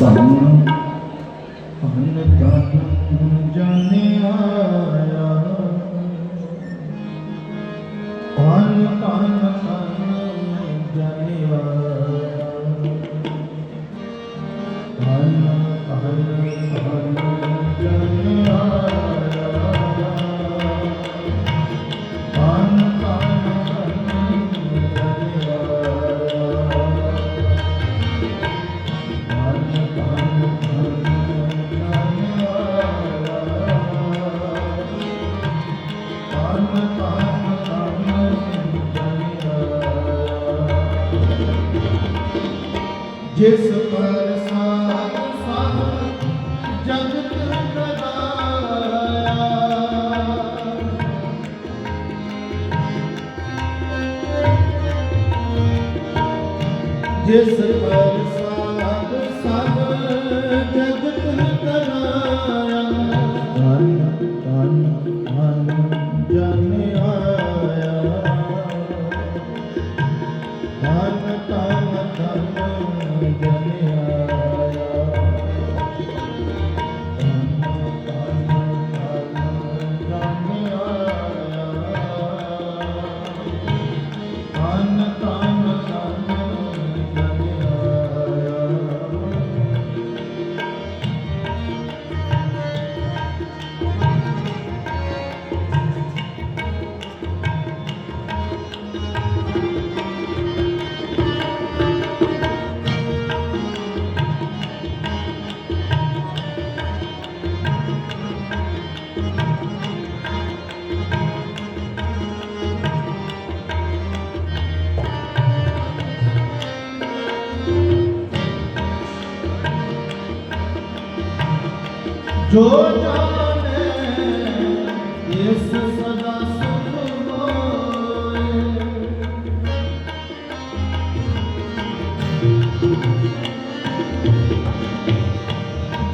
ਧੰਨ ਧੰਨ ਧੰਨ ਜਾਣਿਆ ਧੰਨ ਧੰਨ ਧੰਨ ਜਾਣਿਆ desaparece.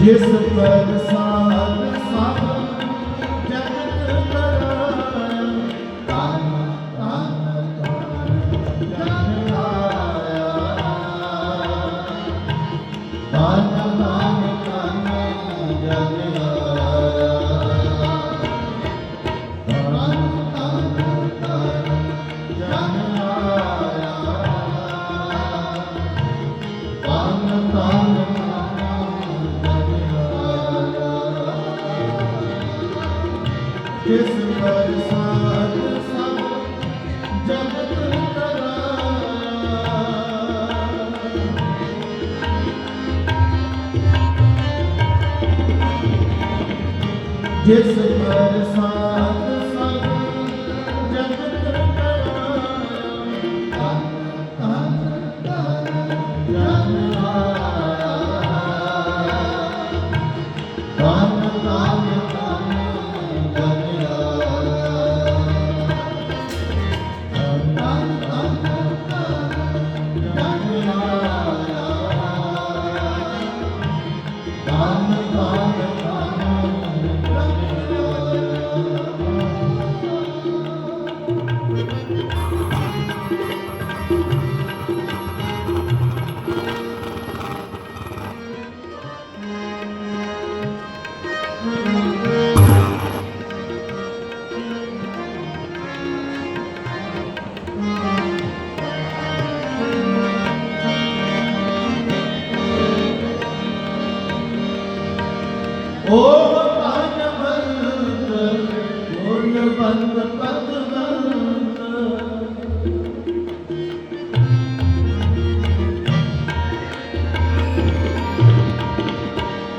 ਜਿਸ ਪਰ ਜਿਸ ਪਰ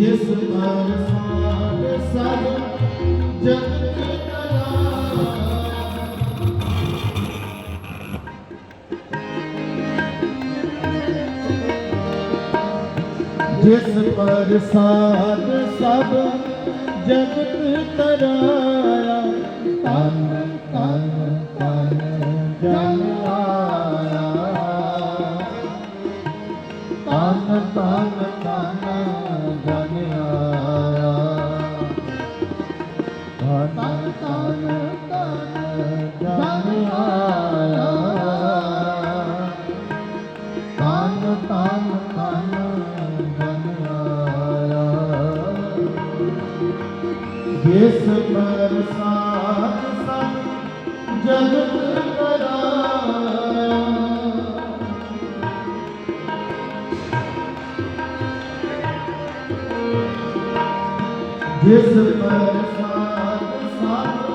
ਜਿਸ ਦਰਸਾਨ ਸਭ ਜਗਤ ਜਿਸ ਪਰ ਸਾਧ ਸਭ ਜਗਤ ਜਿਸ ਪਰ ਸਾਧ ਸਾਧ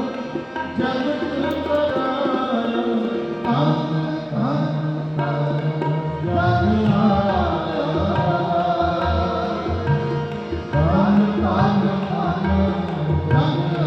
ਜਗਤ ਕਰਾਰ ਆਨ ਤਨ ਜਨ ਆਇਆ ਤਨ ਤਨ ਤਨ ਜਨ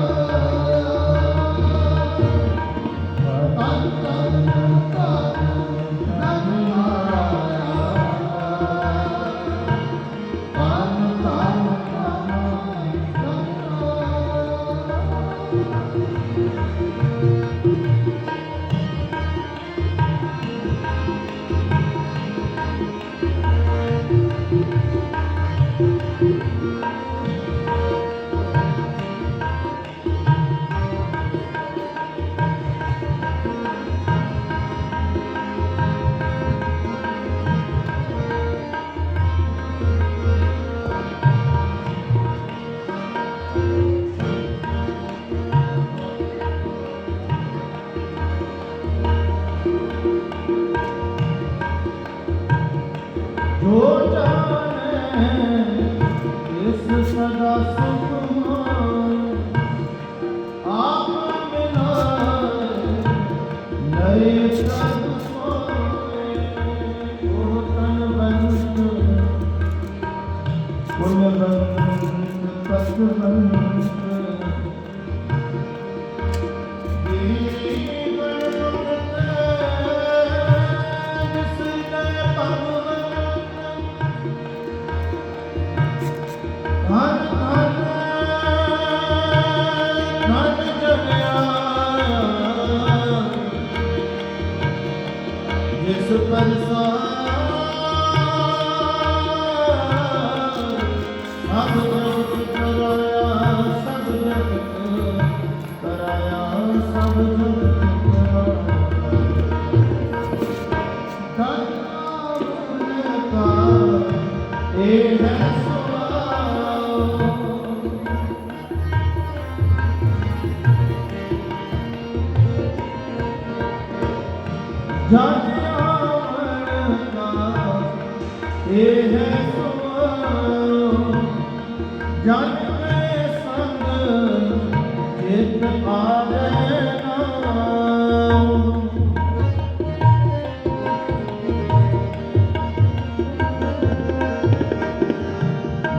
ਹੋ ਜਾਣੇ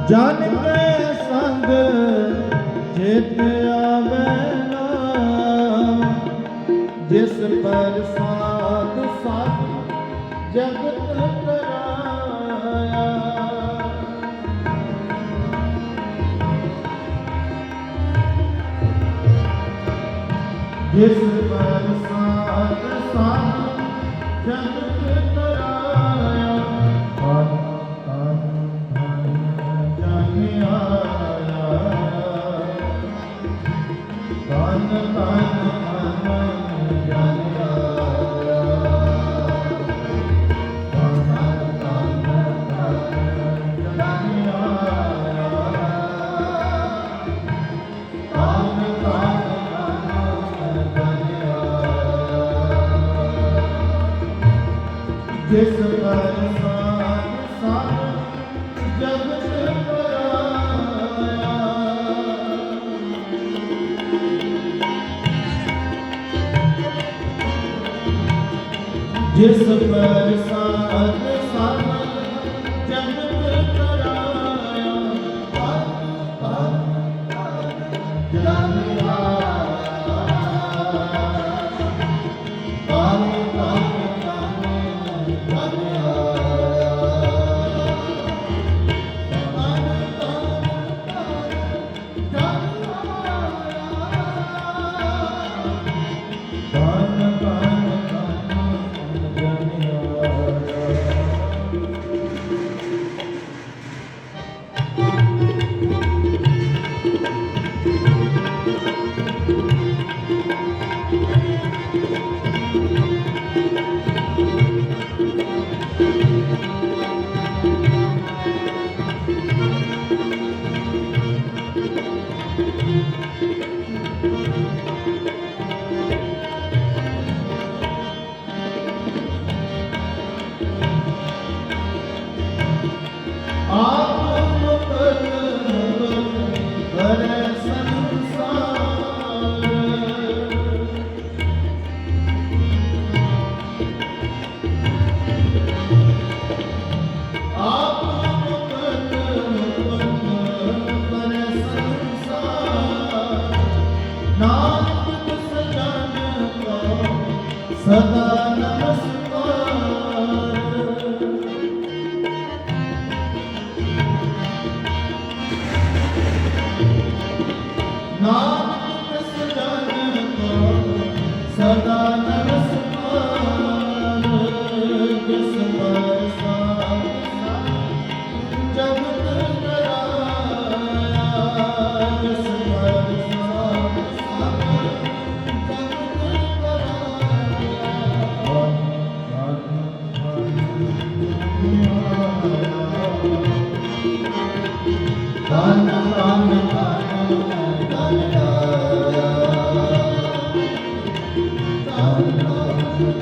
ਜਨ ਕੈ ਸੰਗ ਜਿਤ ਆਵੈ ਨਾਮ ਜਿਸ ਪਰ ਸਾਧ ਸਾਧ ਜਗਤ ਕਰਾਇਆ। ਜਿਸ ਪਰ ਜਿਸ ਪਰ ਸਾਧ ਸਾਧ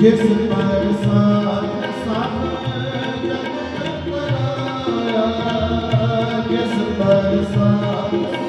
ਜਿਸ ਪਰ ਸਾਰ ਸਭ ਜਗਤ ਪਰਾਇਆ ਜਿਸ ਪਰ ਸਾਰ